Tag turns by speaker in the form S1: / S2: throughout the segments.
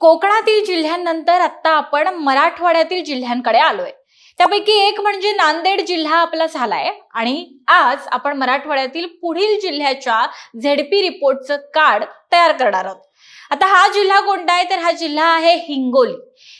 S1: कोकणातील जिल्ह्यांनंतर आता आपण मराठवाड्यातील जिल्ह्यांकडे आलोय. त्यापैकी एक म्हणजे नांदेड जिल्हा आपला झालाय आणि आज आपण मराठवाड्यातील पुढील जिल्ह्याच्या झेडपी रिपोर्टचं कार्ड तयार करणार आहोत. आता हा जिल्हा कोणता आहे? तर हा जिल्हा आहे हिंगोली.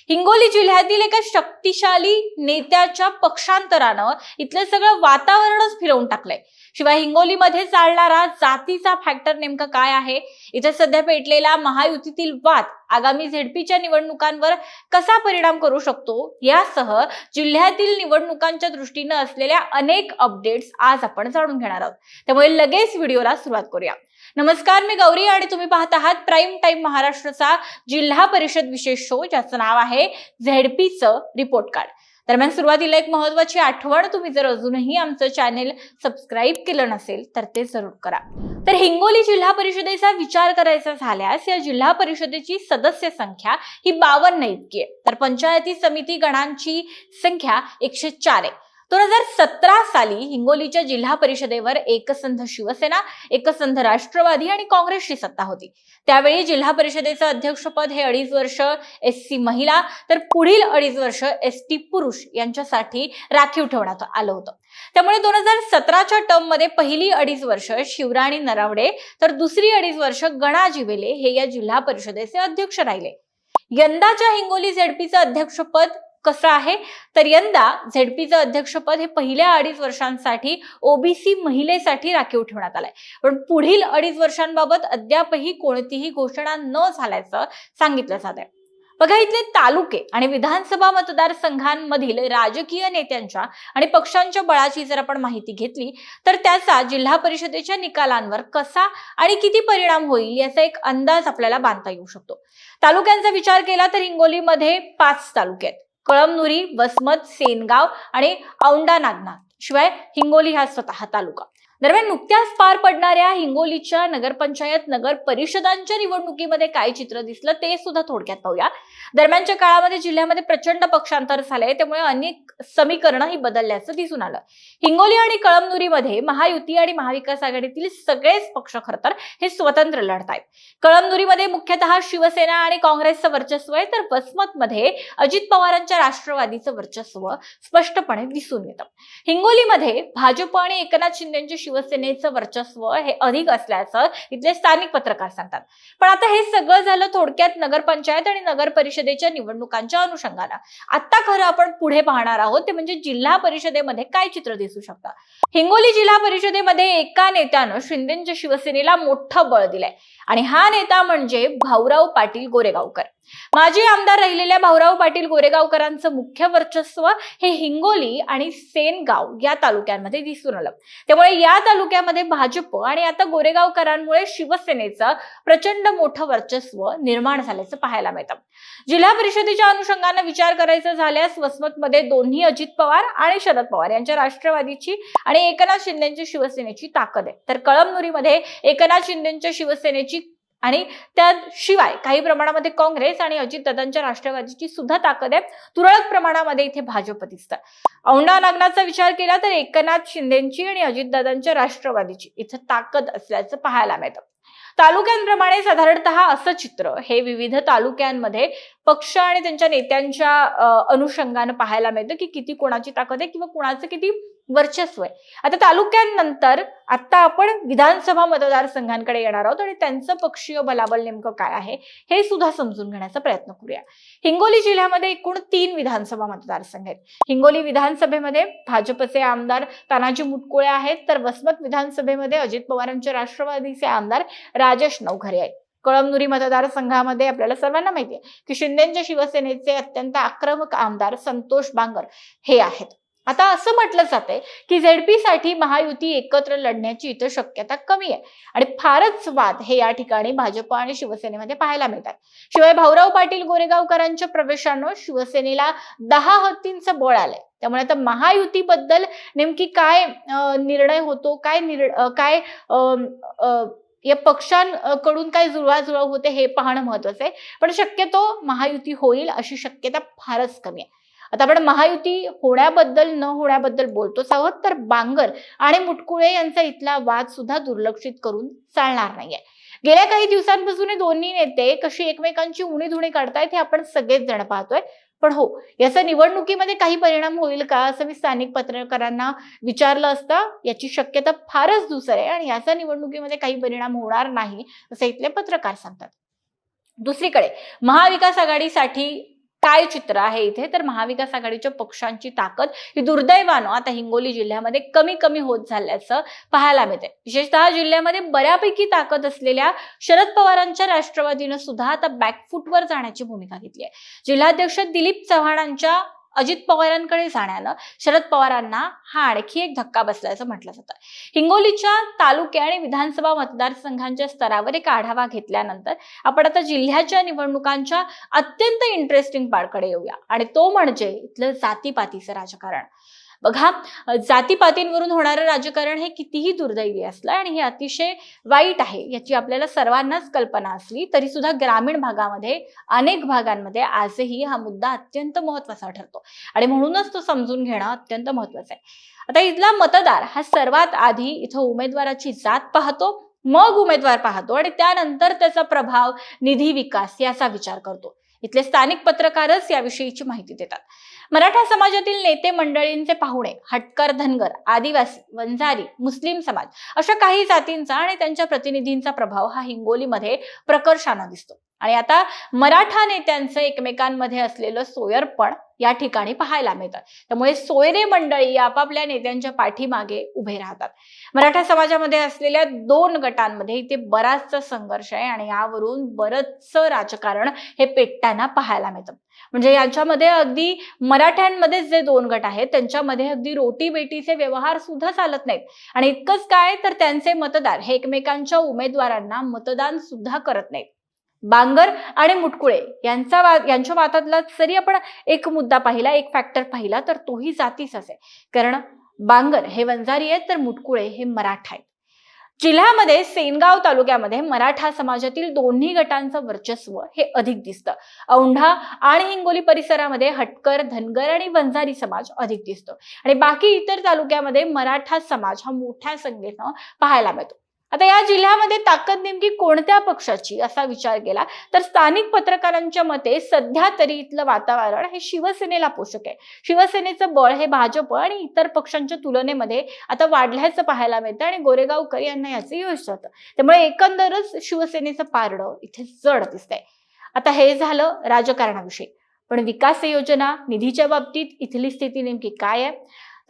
S1: हिंगोली जिल्ह्यातील एका शक्तिशाली नेत्याच्या पक्षांतरानं इथलं सगळं वातावरणच फिरवून टाकलंय. शिवाय हिंगोलीमध्ये चालणारा जातीचा फॅक्टर नेमकं काय आहे? इथे सध्या पेटलेला महायुतीतील वाद आगामी झेडपीच्या निवडणुकांवर कसा परिणाम करू शकतो? यासह जिल्ह्यातील निवडणुकांच्या दृष्टीनं असलेल्या अनेक अपडेट्स आज आपण जाणून घेणार आहोत. त्यामुळे लगेच व्हिडिओला सुरुवात करूया. नमस्कार मी गौरी आणि तुम्ही पाहत आहात प्राईम टाइम महाराष्ट्राचा जिल्हा परिषद विशेष शो ज्याचं नाव आहे झेडपीचं रिपोर्ट कार्ड. दरम्यान सुरुवातीला एक महत्वाची आठवण तुम्ही जर अजूनही आमचं चॅनेल सबस्क्राईब केलं नसेल तर ते जरूर करा. तर हिंगोली जिल्हा परिषदेचा विचार करायचा झाल्यास या जिल्हा परिषदेची सदस्य संख्या ही बावन्न इतकी आहे. तर पंचायती समिती गणांची संख्या एकशे चार आहे. दोन हजार सतरा साली हिंगोलीच्या जिल्हा परिषदेवर एकसंध शिवसेना एकसंध राष्ट्रवादी आणि काँग्रेसची सत्ता होती. त्यावेळी जिल्हा परिषदेचं अध्यक्षपद हे अडीच वर्ष एस सी महिला तर पुढील अडीच वर्ष एस टी पुरुष यांच्यासाठी राखीव ठेवण्यात आलं होतं. त्यामुळे दोन हजार सतराच्या टर्ममध्ये पहिली अडीच वर्ष शिवराणी नरावडे तर दुसरी अडीच वर्ष गणा जिवेले हे या जिल्हा परिषदेचे अध्यक्ष राहिले. यंदाच्या हिंगोली झेडपीचं अध्यक्षपद कसं आहे? तर यंदा झेडपीचं अध्यक्षपद हे पहिल्या अडीच वर्षांसाठी ओबीसी महिलेसाठी राखीव ठेवण्यात आलंय. पण पुढील अडीच वर्षांबाबत अद्यापही कोणतीही घोषणा न झाल्याचं सांगितलं जात आहे बघा इथले तालुके आणि विधानसभा मतदारसंघांमधील राजकीय नेत्यांच्या आणि पक्षांच्या बळाची जर आपण माहिती घेतली तर त्याचा जिल्हा परिषदेच्या निकालांवर कसा आणि किती परिणाम होईल याचा एक अंदाज आपल्याला बांधता येऊ शकतो. तालुक्यांचा विचार केला तर हिंगोलीमध्ये पाच तालुके आहेत. कळमनुरी वसमत सेनगाव आणि औंढा नागनाथ. शिवाय हिंगोली हा स्वतः तालुका. दरम्यान नुकत्याच पार पडणाऱ्या हिंगोलीच्या नगरपंचायत नगर परिषदांच्या निवडणुकीमध्ये काय चित्र दिसलं ते सुद्धा थोडक्यात पाहूया. दरम्यानच्या काळामध्ये जिल्ह्यामध्ये प्रचंड पक्षांतर झालंय त्यामुळे अनेक समीकरणं ही बदलल्याचं दिसून आलं. हिंगोली आणि कळमनुरीमध्ये महायुती आणि महाविकास आघाडीतील सगळेच पक्ष खरतर हे स्वतंत्र लढत आहेत. कळमनुरीमध्ये मुख्यतः शिवसेना आणि काँग्रेसचं वर्चस्व आहे तर वसमतमध्ये अजित पवारांच्या राष्ट्रवादीचं वर्चस्व स्पष्टपणे दिसून येतं. हिंगोलीमध्ये भाजप आणि एकनाथ शिंदेच्या शिवसेनेचं वर्चस्व हे अधिक असल्याचं इथले स्थानिक पत्रकार सांगतात. पण आता हे सगळं झालं थोडक्यात नगरपंचायत आणि नगर परिषदेच्या निवडणुकांच्या अनुषंगानं. आता खरं आपण पुढे पाहणार आहोत ते म्हणजे जिल्हा परिषदेमध्ये काय चित्र दिसू शकतं? हिंगोली जिल्हा परिषदेमध्ये एका नेत्यानं शिंदेच्या शिवसेनेला मोठं बळ दिलंय. आणि हा नेता म्हणजे भाऊराव पाटील गोरेगावकर. माजी आमदार राहिलेल्या भाऊराव पाटील गोरेगावकरांचं मुख्य वर्चस्व हे हिंगोली आणि सेनगाव या तालुक्यांमध्ये दिसून आलं. त्यामुळे या तालुक्यामध्ये भाजप आणि आता गोरेगावकरांमुळे शिवसेनेचं प्रचंड मोठं वर्चस्व निर्माण झाल्याचं पाहायला मिळतं. जिल्हा परिषदेच्या अनुषंगानं विचार करायचा झाल्यास वसमतमध्ये दोन्ही अजित पवार आणि शरद पवार यांच्या राष्ट्रवादीची आणि एकनाथ शिंदेची शिवसेनेची ताकद आहे. तर कळमनुरीमध्ये एकनाथ शिंदेच्या शिवसेनेची आणि त्याशिवाय काही प्रमाणामध्ये काँग्रेस आणि अजितदादांच्या राष्ट्रवादीची सुद्धा ताकद आहे. तुरळक प्रमाणामध्ये इथे भाजप दिसतं औंढा नागनाचा विचार केला तर एकनाथ शिंदेची आणि अजितदादांच्या राष्ट्रवादीची इथं ताकद असल्याचं पाहायला मिळतं. तालुक्यांप्रमाणे साधारणतः असं चित्र हे विविध तालुक्यांमध्ये पक्ष आणि त्यांच्या नेत्यांच्या अनुषंगानं पाहायला मिळतं की किती कोणाची ताकद आहे किंवा कोणाचं किती वर्चस्व आहे. आता तालुक्यांनंतर आता आपण विधानसभा मतदारसंघांकडे येणार आहोत आणि त्यांचं पक्षीय बलाबल नेमकं काय आहे हे सुद्धा समजून घेण्याचा प्रयत्न करूया. हिंगोली जिल्ह्यामध्ये एकूण तीन विधानसभा मतदारसंघ आहेत. हिंगोली विधानसभेमध्ये भाजपचे आमदार तानाजी मुटकुळे आहेत तर वसमत विधानसभेमध्ये अजित पवारांचे राष्ट्रवादीचे आमदार राजेश नवघरे आहेत. कळमनुरी मतदारसंघामध्ये आपल्याला सर्वांना माहिती आहे की शिंदेच्या शिवसेनेचे अत्यंत आक्रमक आमदार संतोष बांगर हे आहेत. आता असं म्हटलं जातंय की झेडपी साठी महायुती एकत्र लढण्याची इथं शक्यता कमी आहे. आणि फारच वाद हे या ठिकाणी भाजप आणि शिवसेनेमध्ये पाहायला मिळतात. शिवाय भाऊराव पाटील गोरेगावकरांच्या प्रवेशानं शिवसेनेला दहा हत्तींचं बळ आलंय. त्यामुळे आता महायुतीबद्दल नेमकी काय निर्णय होतो काय निर काय या पक्षांकडून काय जुळवाजुळव होते हे पाहणं महत्वाचं आहे. पण शक्यतो महायुती होईल अशी शक्यता फारच कमी आहे. आता आपण महायुती होण्याबद्दल न होण्याबद्दल बोलतोच आहोत. तर बांगर आणि मुटकुळे यांचा इथला वाद सुद्धा दुर्लक्षित करून चालणार नाहीये. गेल्या काही दिवसांपासून दोन्ही नेते कशी एकमेकांची उणी धुणी काढतायत हे आपण सगळेच जण पाहतोय. पण हो याचा निवडणुकीमध्ये काही परिणाम होईल का असं मी स्थानिक पत्रकारांना विचारलं असता याची शक्यता फारच दुसर आहे आणि याचा निवडणुकीमध्ये काही परिणाम होणार नाही असं इथले पत्रकार सांगतात. दुसरीकडे महाविकास आघाडीसाठी काय चित्र आहे इथे. तर महाविकास आघाडीच्या पक्षांची ताकद ही दुर्दैवानं आता हिंगोली जिल्ह्यामध्ये कमी कमी होत झाल्याचं पाहायला मिळते विशेषतः जिल्ह्यामध्ये बऱ्यापैकी ताकद असलेल्या शरद पवारांच्या राष्ट्रवादीनं सुद्धा आता बॅकफुटवर जाण्याची भूमिका घेतली आहे. जिल्हाध्यक्ष दिलीप चव्हाणांच्या अजित पवारांकडे जाण्यानं शरद पवारांना हा आणखी एक धक्का बसल्याचं म्हटलं जातं. हिंगोलीच्या तालुके आणि विधानसभा मतदारसंघांच्या स्तरावर एक आढावा घेतल्यानंतर आपण आता जिल्ह्याच्या निवडणुकांच्या अत्यंत इंटरेस्टिंग पाडकडे येऊया. आणि तो म्हणजे इथलं जातीपातीचं राजकारण. बघा जातीपातींवरून होणारं राजकारण हे कितीही दुर्दैवी असलं आणि हे अतिशय वाईट आहे याची आपल्याला सर्वांनाच कल्पना असली तरी सुद्धा ग्रामीण भागामध्ये अनेक भागांमध्ये आजही हा मुद्दा अत्यंत महत्त्वाचा ठरतो. आणि म्हणूनच तो समजून घेणं अत्यंत महत्वाचं आहे. आता इथला मतदार हा सर्वात आधी इथं उमेदवाराची जात पाहतो मग उमेदवार पाहतो आणि त्यानंतर त्याचा प्रभाव निधी विकास याचा विचार करतो. इथले स्थानिक पत्रकारच याविषयीची माहिती देतात. मराठा समाजातील नेते मंडळींचे पाहुणे हटकर धनगर आदिवासी वंजारी मुस्लिम समाज अशा काही जातींचा आणि त्यांच्या प्रतिनिधींचा प्रभाव हा हिंगोलीमध्ये प्रकर्षानं दिसतो. आणि आता मराठा नेत्यांचं एकमेकांमध्ये असलेलं सोयरपण या ठिकाणी पाहायला मिळतं त्यामुळे सोयरे मंडळी आपापल्या नेत्यांच्या पाठीमागे उभे राहतात. मराठा समाजामध्ये असलेल्या दोन गटांमध्ये इथे बराचसा संघर्ष आहे आणि यावरून बरंचसं राजकारण हे पेटताना पाहायला मिळतं. म्हणजे यांच्यामध्ये अगदी मराठ्यांमध्येच जे दोन गट आहेत त्यांच्यामध्ये अगदी रोटी बेटीचे व्यवहार सुद्धा चालत नाहीत. आणि इतकंच काय तर त्यांचे मतदार हे एकमेकांच्या उमेदवारांना मतदान सुद्धा करत नाहीत. बांगर आणि मुटकुळे यांचा वा यांच्या वादातला जरी आपण एक मुद्दा पाहिला एक फॅक्टर पाहिला तर तोही जातीचाच आहे कारण बांगर हे वंजारी आहेत तर मुटकुळे हे मराठा आहेत. जिल्ह्यामध्ये सेनगाव तालुक्यामध्ये मराठा समाजातील दोन्ही गटांचं वर्चस्व हे अधिक दिसतं. औंढा आणि हिंगोली परिसरामध्ये हटकर धनगर आणि वंजारी समाज अधिक दिसतो. आणि बाकी इतर तालुक्यामध्ये मराठा समाज हा मोठ्या संख्येनं पाहायला मिळतो. आता या जिल्ह्यामध्ये ताकद नेमकी कोणत्या पक्षाची असा विचार केला? तर स्थानिक पत्रकारांच्या मते सध्या तरी इथलं वातावरण हे शिवसेनेला पोषक आहे. शिवसेनेचं बळ हे भाजप आणि इतर पक्षांच्या तुलनेमध्ये आता वाढल्याचं पाहायला मिळतं आणि गोरेगावकर यांना याचं यश जातं. त्यामुळे एकंदरच शिवसेनेचं पारडं इथे जड दिसतंय. आता हे झालं राजकारणाविषयी. पण विकास योजना निधीच्या बाबतीत इथली स्थिती नेमकी काय आहे?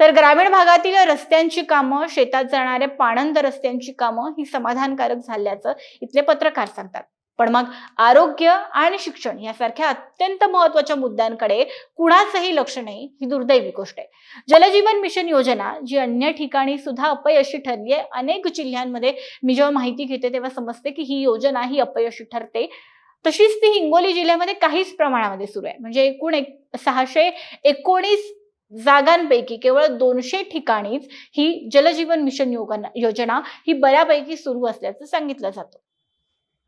S1: तर ग्रामीण भागातील रस्त्यांची कामं शेतात जाणाऱ्या पाणंद रस्त्यांची कामं ही समाधानकारक झाल्याचं इथले पत्रकार सांगतात. पण मग आरोग्य आणि शिक्षण यासारख्या अत्यंत महत्त्वाच्या मुद्द्यांकडे कुणाचंही लक्ष नाही ही दुर्दैवी गोष्ट आहे. जलजीवन मिशन योजना जी अन्य ठिकाणी सुद्धा अपयशी ठरली आहे अनेक जिल्ह्यांमध्ये मी जेव्हा माहिती घेते तेव्हा समजते की ही योजना ही अपयशी ठरते. तशीच ती हिंगोली जिल्ह्यामध्ये काहीच प्रमाणामध्ये सुरू आहे. म्हणजे एकूण एक सहाशे एकोणीस जागांपैकी केवळ दोनशे ठिकाणीच ही जलजीवन मिशन योजना ही बऱ्यापैकी सुरू असल्याचं सांगितलं जातं.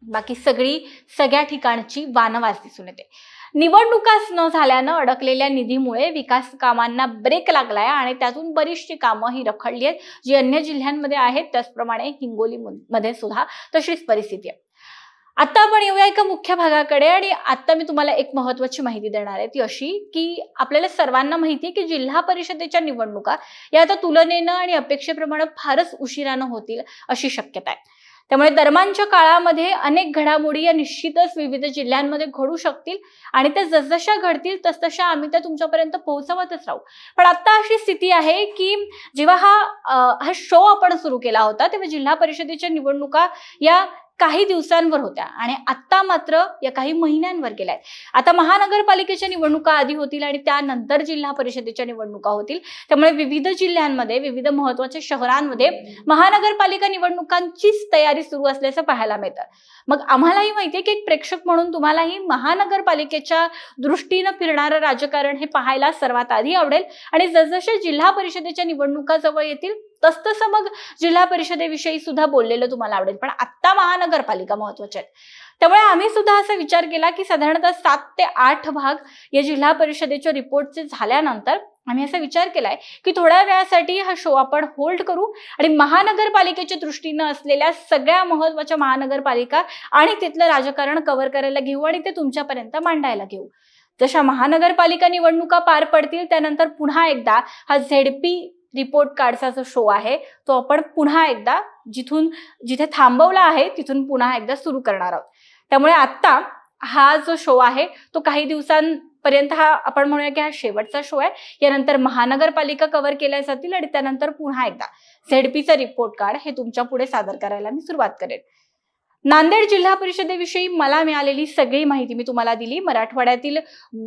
S1: बाकी सगळी सगळ्या ठिकाणची वानवास दिसून येते. निवडणुकाच न झाल्यानं अडकलेल्या निधीमुळे विकास कामांना ब्रेक लागलाय आणि त्यातून बरीचशी कामं ही रखडली आहेत. जी अन्य जिल्ह्यांमध्ये आहेत त्याचप्रमाणे हिंगोली मध्ये सुद्धा तशीच परिस्थिती आहे. आता आपण येऊया एका मुख्य भागाकडे आणि आता मी तुम्हाला एक महत्वाची माहिती देणार आहे ती अशी की आपल्याला सर्वांना माहिती आहे की जिल्हा परिषदेच्या निवडणुका या आता तुलनेनं आणि अपेक्षेप्रमाणे फारच उशिरानं होतील अशी शक्यता आहे. त्यामुळे दरम्यानच्या काळामध्ये अनेक घडामोडी या निश्चितच विविध जिल्ह्यांमध्ये घडू शकतील आणि त्या जसजशा घडतील तसतशा आम्ही त्या तुमच्यापर्यंत पोहोचवतच राहू. पण आता अशी स्थिती आहे की जेव्हा हा हा शो आपण सुरू केला होता तेव्हा जिल्हा परिषदेच्या निवडणुका या काही दिवसांवर होत्या आणि आता मात्र या काही महिन्यांवर गेल्या आहेत. आता महानगरपालिकेच्या निवडणुका आधी होतील आणि त्यानंतर जिल्हा परिषदेच्या निवडणुका होतील. त्यामुळे विविध जिल्ह्यांमध्ये विविध महत्त्वाच्या शहरांमध्ये महानगरपालिका निवडणुकांचीच तयारी सुरू असल्याचं पाहायला मिळतं. मग आम्हालाही माहितीये की एक प्रेक्षक म्हणून तुम्हालाही महानगरपालिकेच्या दृष्टीनं फिरणारं राजकारण हे पाहायला सर्वात आधी आवडेल. आणि जसजशा जिल्हा परिषदेच्या निवडणुका जवळ येतील तसतसं मग जिल्हा परिषदेविषयी सुद्धा बोललेलं तुम्हाला आवडेल. पण आत्ता महानगरपालिका महत्त्वाच्या आहेत त्यामुळे आम्ही सुद्धा असा विचार केला की साधारणतः सात ते आठ भाग या जिल्हा परिषदेच्या रिपोर्टचे झाल्यानंतर आम्ही असा विचार केलाय की थोड्या वेळासाठी हा शो आपण होल्ड करू आणि महानगरपालिकेच्या दृष्टीनं असलेल्या सगळ्या महत्त्वाच्या महानगरपालिका आणि तिथलं राजकारण कव्हर करायला घेऊ आणि ते तुमच्यापर्यंत मांडायला घेऊ. जशा महानगरपालिका निवडणुका पार पडतील त्यानंतर पुन्हा एकदा हा झेडपी रिपोर्ट कार्डचा जो शो आहे तो आपण पुन्हा एकदा जिथून जिथे थांबवला आहे तिथून पुन्हा एकदा सुरू करणार आहोत. त्यामुळे आत्ता हा जो शो आहे तो काही दिवसांपर्यंत हा आपण म्हणूया की हा शेवटचा शो आहे. यानंतर महानगरपालिका कव्हर केल्या जातील आणि त्यानंतर पुन्हा एकदा झेडपीचं रिपोर्ट कार्ड हे तुमच्यापुढे सादर करायला मी सुरुवात करेन. नांदेड जिल्हा परिषदेविषयी मला मिळालेली सगळी माहिती मी तुम्हाला दिली. मराठवाड्यातील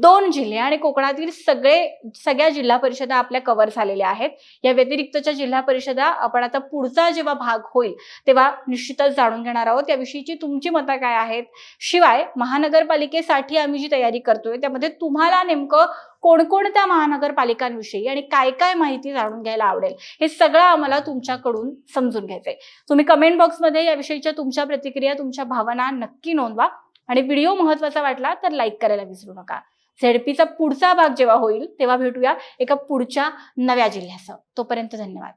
S1: दोन जिल्हे आणि कोकणातील सगळे सगळ्या जिल्हा परिषदा आपल्या कव्हर झालेल्या आहेत. या व्यतिरिक्तच्या जिल्हा परिषदा आपण आता पुढचा जेव्हा भाग होईल तेव्हा निश्चितच जाणून घेणार आहोत. याविषयीची तुमची मतं काय आहेत? शिवाय महानगरपालिकेसाठी आम्ही जी तयारी करतोय त्यामध्ये तुम्हाला नेमकं कोणकोणत्या महानगरपालिकांविषयी आणि काय काय माहिती जाणून घ्यायला आवडेल हे सगळं आम्हाला तुमच्याकडून समजून घ्यायचंय. तुम्ही कमेंट बॉक्समध्ये याविषयीच्या तुमच्या प्रतिक्रिया तुमच्या भावना नक्की नोंदवा आणि व्हिडिओ महत्त्वाचा वाटला तर लाईक करायला विसरू नका. झेडपीचा पुढचा भाग जेव्हा होईल तेव्हा भेटूया एका पुढच्या नव्या जिल्ह्यासह. तोपर्यंत धन्यवाद.